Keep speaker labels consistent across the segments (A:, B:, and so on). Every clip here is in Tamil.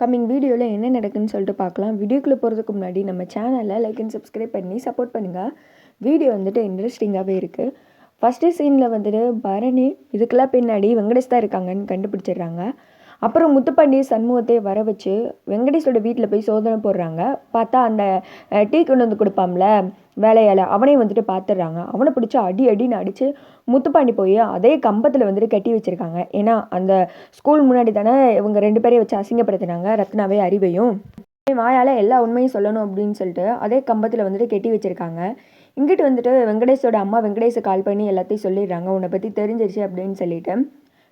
A: கம்மிங் வீடியோவில் என்ன நடக்குதுன்னு சொல்லிட்டு பார்க்கலாம். வீடியோக்குள்ளே போகிறதுக்கு முன்னாடி நம்ம சேனலை லைக் அண்ட் சப்ஸ்கிரைப் பண்ணி சப்போர்ட் பண்ணுங்கள் வீடியோ வந்துட்டு இன்ட்ரெஸ்டிங்காகவே இருக்குது ஃபஸ்ட்டு சீனில் வந்துட்டு பரணி இதுக்கெல்லாம் பின்னாடி வெங்கடேஷ் தான் இருக்காங்கன்னு கண்டுபிடிச்சிடுறாங்க. அப்புறம் முத்துப்பாண்டி சண்முகத்தை வர வச்சு வெங்கடேஷோட வீட்டில் போய் சோதனை போடுறாங்க. பார்த்தா அந்த டீ கொண்டு வந்து கொடுப்பாம்ல வேலையால் அவனையும் வந்துட்டு பார்த்துடுறாங்க அவனை பிடிச்சி அடி அடின்னு அடித்து முத்துப்பாண்டி போய் அதே கம்பத்தில் வந்துட்டு கட்டி வச்சுருக்காங்க. ஏன்னா அந்த ஸ்கூல் முன்னாடி தானே இவங்க ரெண்டு பேரையும் வச்சு அசிங்கப்படுத்தினாங்க ரத்னாவே அறிவையும். வாயால் எல்லா உண்மையும் சொல்லணும் அப்படின்னு சொல்லிட்டு அதே கம்பத்தில் வந்துட்டு கட்டி வச்சுருக்காங்க. இங்கிட்டு வந்துட்டு வெங்கடேஷோட அம்மா வெங்கடேஷை கால் பண்ணி எல்லாத்தையும் சொல்லிடுறாங்க. உன்னை பற்றி தெரிஞ்சிருச்சு அப்படின்னு சொல்லிட்டு.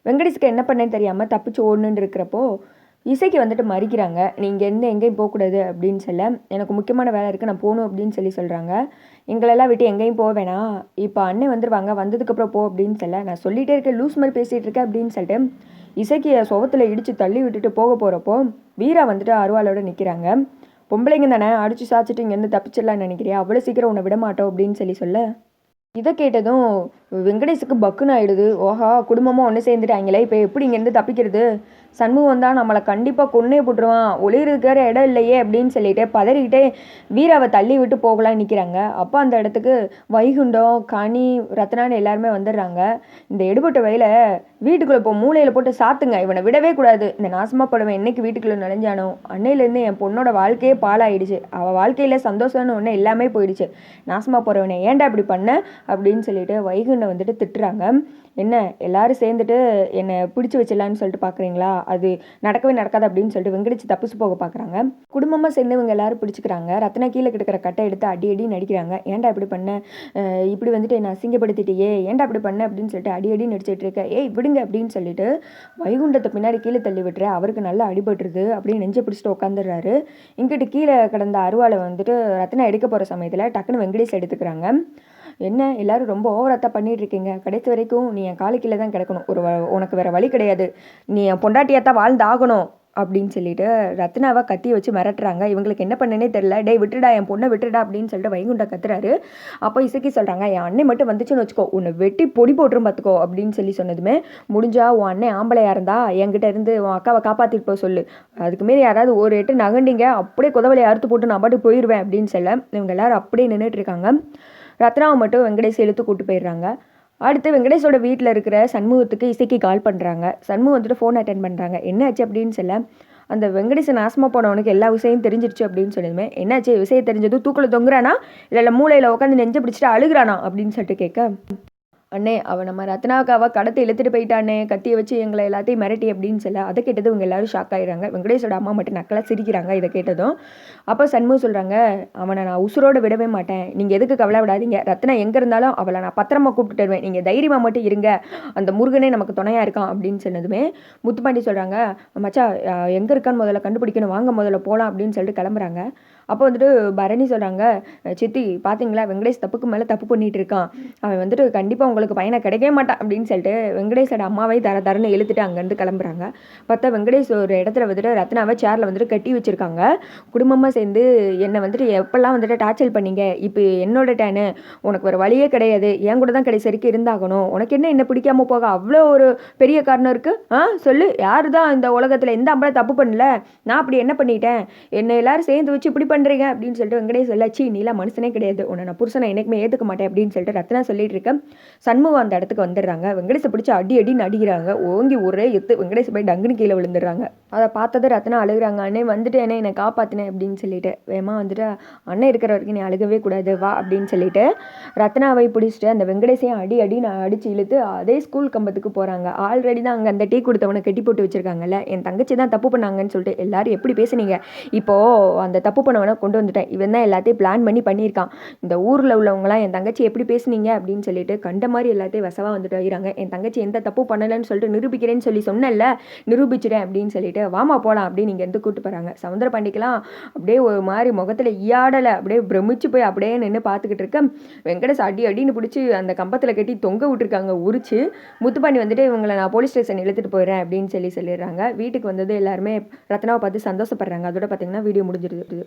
A: வெங்கடேஷுக்கு என்ன பண்ணேன்னு தெரியாமல் தப்பிச்சு ஓடணுன்னு இருக்கிறப்போ இசைக்கு வந்துட்டு மறிக்கிறாங்க. நீங்கள் இங்கேருந்து எங்கேயும் போகக்கூடாது அப்படின்னு சொல்ல எனக்கு முக்கியமான வேலை இருக்குது நான் போகணும் அப்படின்னு சொல்லி சொல்கிறாங்க எங்களெல்லாம் விட்டு எங்கேயும் போக வேணாம். இப்போ அண்ணன் வந்துடுவாங்க வந்ததுக்கப்புறம் போ அப்படின்னு சொல்ல நான் சொல்லிகிட்டே இருக்கேன் லூஸ் மாதிரி பேசிகிட்டு இருக்கேன் அப்படின்னு சொல்லிட்டு இசைக்கு சுவத்தில் இடித்து தள்ளி விட்டுட்டு போக போகிறப்போ வீரா வந்துட்டு அருவாளோட நிற்கிறாங்க பொம்பளைங்க தானே அடித்து சாச்சிட்டு இங்கேருந்து தப்பிச்சிடலான்னு நினைக்கிறியா? அவ்வளோ சீக்கிரம் உன்னை விட மாட்டோம் அப்படின்னு சொல்லி சொல்ல இதை கேட்டதும் வெங்கடேஷுக்கு பக்குன்னு ஆயிடுது. ஓஹா குடும்பமாக ஒன்று சேர்ந்துட்டாங்களே இப்போ எப்படி இங்கேருந்து தப்பிக்கிறது? சண்முகம் தான் நம்மளை கண்டிப்பாக கொன்னே போட்டுருவான். ஒளிகிறதுக்கார இடம் இல்லையே அப்படின்னு சொல்லிட்டு பதறிக்கிட்டே வீராவை தள்ளி விட்டு போகலாம் நிற்கிறாங்க அப்போ அந்த இடத்துக்கு வைகுண்டம் கனி ரத்னான்னு எல்லாருமே வந்துடுறாங்க. இந்த எடுபட்ட வயலை வீட்டுக்குள்ளே இப்போ மூளையில் போட்டு சாத்துங்க. இவனை விடவே கூடாது. இந்த நாசமாக படுவேன். என்னைக்கு வீட்டுக்குள்ளே நுழைஞ்சானோ? அன்னையிலேருந்து என் பொண்ணோட வாழ்க்கையே பாலாயிடுச்சு அவள் வாழ்க்கையில் சந்தோஷம்னு ஒன்று எல்லாமே போயிடுச்சு. நாசமாக போகிறவனை ஏன்டா இப்படி பண்ண? அப்படின்னு சொல்லிட்டு முருகனை வந்துட்டு திட்டுறாங்க. என்ன எல்லாரும் சேர்ந்துட்டு என்னை பிடிச்சி வச்சிடலான்னு சொல்லிட்டு பார்க்குறீங்களா அது நடக்கவே நடக்காது அப்படின்னு சொல்லிட்டு வெங்கடிச்சு தப்பிச்சு போக பார்க்குறாங்க குடும்பமாக சேர்ந்து இவங்க எல்லாரும் பிடிச்சிக்கிறாங்க. ரத்னா கீழே கிடக்கிற கட்டை எடுத்து அடி அடி நடிக்கிறாங்க. ஏன்டா இப்படி பண்ண? இப்படி வந்துட்டு என்னை அசிங்கப்படுத்திட்டியே. ஏன்டா அப்படி பண்ண? அப்படின்னு சொல்லிட்டு அடி அடி நடிச்சிட்டு இருக்க. ஏய் விடுங்க அப்படின்னு சொல்லிட்டு வைகுண்டத்தை பின்னாடி கீழே தள்ளி விட்டுற அவருக்கு நல்லா அடிபட்டுருது அப்படின்னு நெஞ்சை பிடிச்சிட்டு உட்காந்துடுறாரு இங்கிட்டு கீழே கிடந்த அருவாளை வந்துட்டு ரத்னா எடுக்க போகிற சமயத்தில் டக்குன்னு வெங்கடேஷ் எடுத்துக்கிறாங்க. என்ன? எல்லாரும் ரொம்ப ஓவராக பண்ணிட்டு இருக்கீங்க கடைசி வரைக்கும் நீ என் காலுக்கீழே தான் கிடக்கணும். ஒரு உனக்கு வேறு வழி கிடையாது. நீ என் பொண்டாட்டியாக தான் வாழ்ந்தாகணும். அப்படின்னு சொல்லிட்டு ரத்னாவை கத்தி வச்சு மிரட்டுறாங்க. இவங்களுக்கு என்ன பண்ணனே தெரில டே விட்டுடா என் பொண்ணை விட்டுடா அப்படின்னு சொல்லிட்டு வைகுண்டா கத்துறாரு. அப்போ இசக்கி சொல்கிறாங்க என் அண்ணன் மட்டும் வந்துச்சுன்னு வச்சுக்கோ. உன்னை வெட்டி பொடி போட்டுரும் பார்த்துக்கோ அப்படின்னு சொல்லி சொன்னதுமே முடிஞ்சா உன் அண்ணன் ஆம்பளையாக இருந்தா என்கிட்ட இருந்து உன் அக்காவை காப்பாற்றிட்டு போக சொல்லு. அதுக்கு மாரி யாராவது ஒரு எட்டு நகண்டிங்க அப்படியே குதவலையை அறுத்து போட்டு நான் பாட்டு போயிடுவேன் அப்படின்னு சொல்ல இவங்க எல்லாரும் அப்படியே நின்றுட்டு இருக்காங்க. ரத்னாவை மட்டும் வெங்கடேஷ் இழுத்து கூட்டு போயிடுறாங்க. அடுத்து வெங்கடேஷோட வீட்டில் இருக்கிற சண்முகத்துக்கு இசைக்கு கால் பண்ணுறாங்க சண்முகம் வந்துட்டு ஃபோன் அட்டன் பண்ணுறாங்க என்னாச்சு? அப்படின்னு சொல்ல அந்த வெங்கடேசன் நாசமாக போனவனுக்கு எல்லா விஷயம் தெரிஞ்சிருச்சு அப்படின்னு சொன்னதுமே என்னாச்சு? விஷயம் தெரிஞ்சதும் தூக்கில் தொங்குறானா? இல்லை மூளையில் உட்காந்து நெஞ்சு பிடிச்சிட்டு அழுகிறானா? அப்படின்னு சொல்லிட்டு கேட்க அண்ணே அவன் நம்ம ரத்னாக்காவை கடத்தை இழுத்துட்டு போயிட்டானே கத்தியை வச்சு எங்களை எல்லாத்தையும் மிரட்டி அப்படின்னு சொல்ல அதை கேட்டது இவங்க எல்லாரும் ஷாக் ஆகிடுறாங்க வெங்கடேஷோட அம்மா மட்டும் நக்கலாக சிரிக்கிறாங்க இதை கேட்டதும். அப்போ சண்முகம் சொல்கிறாங்க அவனை நான் உசுரோடு விடவே மாட்டேன். நீங்கள் எதுக்கு கவலை விடாதீங்க. ரத்னா எங்கே இருந்தாலும் அவளை நான் பத்திரமா கூப்பிட்டு வருவேன் நீங்கள் தைரியமாக மட்டும் இருங்க. அந்த முருகனே நமக்கு துணையாக இருக்கான் அப்படின்னு சொன்னதுமே முத்துப்பாண்டி சொல்கிறாங்க மச்சா எங்கே இருக்கான்னு முதல்ல கண்டுபிடிக்கணும். வாங்க முதல்ல போகலாம் அப்படின்னு சொல்லிட்டு கிளம்புறாங்க. அப்போ வந்துட்டு பரணி சொல்கிறாங்க சித்தி பார்த்தீங்களா வெங்கடேஷ் தப்புக்கு மேலே தப்பு பண்ணிகிட்டு இருக்கான். அவன் வந்துட்டு கண்டிப்பாக உங்களுக்கு பையனை கிடைக்கவே மாட்டான் அப்படின்னு சொல்லிட்டு வெங்கடேஷோட அம்மாவை தர தரன்னு இழுத்துட்டு அங்கேருந்து கிளம்புறாங்க. பார்த்தா வெங்கடேஷ் ஒரு இடத்துல வந்துட்டு ரத்னாவை சேரில் வந்துட்டு கட்டி வச்சுருக்காங்க. குடும்பமாக சேர்ந்து என்னை வந்துட்டு எப்போல்லாம் வந்துட்டு டார்ச்சல் பண்ணீங்க? இப்போ என்னோட டேனு உனக்கு ஒரு வழியே கிடையாது. என் கூட தான் கடைசி வரைக்கும் இருந்தாகணும். உனக்கு என்ன என்ன பிடிக்காம போக? அவ்வளோ ஒரு பெரிய காரணம் இருக்குது ஆ சொல்லு. யார் தான் இந்த உலகத்தில் எந்த அம்பளை தப்பு பண்ணல? நான் அப்படி என்ன பண்ணிட்டேன்? என்னை எல்லோரும் சேர்ந்து வச்சு இப்படி பண்ணுறீங்க அப்படின்னு சொல்லிட்டு வெங்கடேஷ் சொல்லாச்சு. நீலாம் மனுஷனே கிடையாது. உன்னை நான் புருஷனை எனக்குமே ஏற்றுக்க மாட்டேன் அப்படின்னு சொல்லிட்டு ரத்னா சொல்லிட்டு இருக்கேன். சண்முகம் அந்த இடத்துக்கு வந்துடுறாங்க. வெங்கடேஷை பிடிச்சி அடி அடி அடிக்கிறாங்க. ஓங்கி ஒரே எத்து வெங்கடேஷ் போய் டங்குன்னு கீழே விழுந்துடுறாங்க. அதை பார்த்தது ரத்னா அழுகுறாங்க. அண்ணே வந்துட்டு என்ன என்னை காப்பாற்றினேன் அப்படின்னு சொல்லிட்டு. வேமா வந்துட்டு அண்ணன் இருக்கிற வரைக்கும் நீ அழுகவே கூடாது. வா அப்படின்னு சொல்லிட்டு ரத்னாவை பிடிச்சிட்டு அந்த வெங்கடேஷையும் அடி அடி நான் அடித்து இழுத்து அதே ஸ்கூல் கம்பத்துக்கு போகிறாங்க ஆல்ரெடி தான் அங்கே அந்த டீ கொடுத்தவனை கட்டி போட்டு வச்சுருக்காங்கல்ல. என் தங்கச்சி தான் தப்பு பண்ணாங்கன்னு சொல்லிட்டு எல்லாரும் எப்படி பேசுனீங்க? இப்போது அந்த தப்பு பண்ண பண்ணவனை கொண்டு வந்துட்டேன். இவன் தான் எல்லாத்தையும் பிளான் பண்ணி பண்ணியிருக்கான். இந்த ஊரில் உள்ளவங்களாம் என் தங்கச்சி எப்படி பேசுனீங்க? அப்படின்னு சொல்லிட்டு கண்ட மாதிரி எல்லாத்தையும் வசவாக வந்துட்டு வைக்கிறாங்க என் தங்கச்சி எந்த தப்பு பண்ணலைன்னு சொல்லிட்டு நிரூபிக்கிறேன்னு சொல்லி சொன்னல நிரூபிச்சிட்டேன் அப்படின்னு சொல்லிட்டு வாமா போகலாம் அப்படின்னு இங்கே இருந்து கூப்பிட்டு போகிறாங்க சவுந்தர பாண்டிக்கலாம் அப்படியே ஒரு மாதிரி முகத்தில் ஈயாடலை அப்படியே பிரமிச்சு போய் அப்படியே நின்று பார்த்துக்கிட்டு இருக்கேன் வெங்கடேஷ் அடி அடின்னு பிடிச்சி அந்த கம்பத்தில் கட்டி தொங்க விட்டுருக்காங்க உரிச்சு. முத்துப்பாண்டி வந்துட்டு இவங்களை நான் போலீஸ் ஸ்டேஷன் இழுத்துட்டு போயிடுறேன் அப்படின்னு சொல்லி சொல்லிடுறாங்க. வீட்டுக்கு வந்தது எல்லாருமே ரத்னாவை பார்த்து சந்தோஷப்படுறாங்க. அதோட பார்த்தீங்கன்னா வீடியோ முடிஞ்சிருது.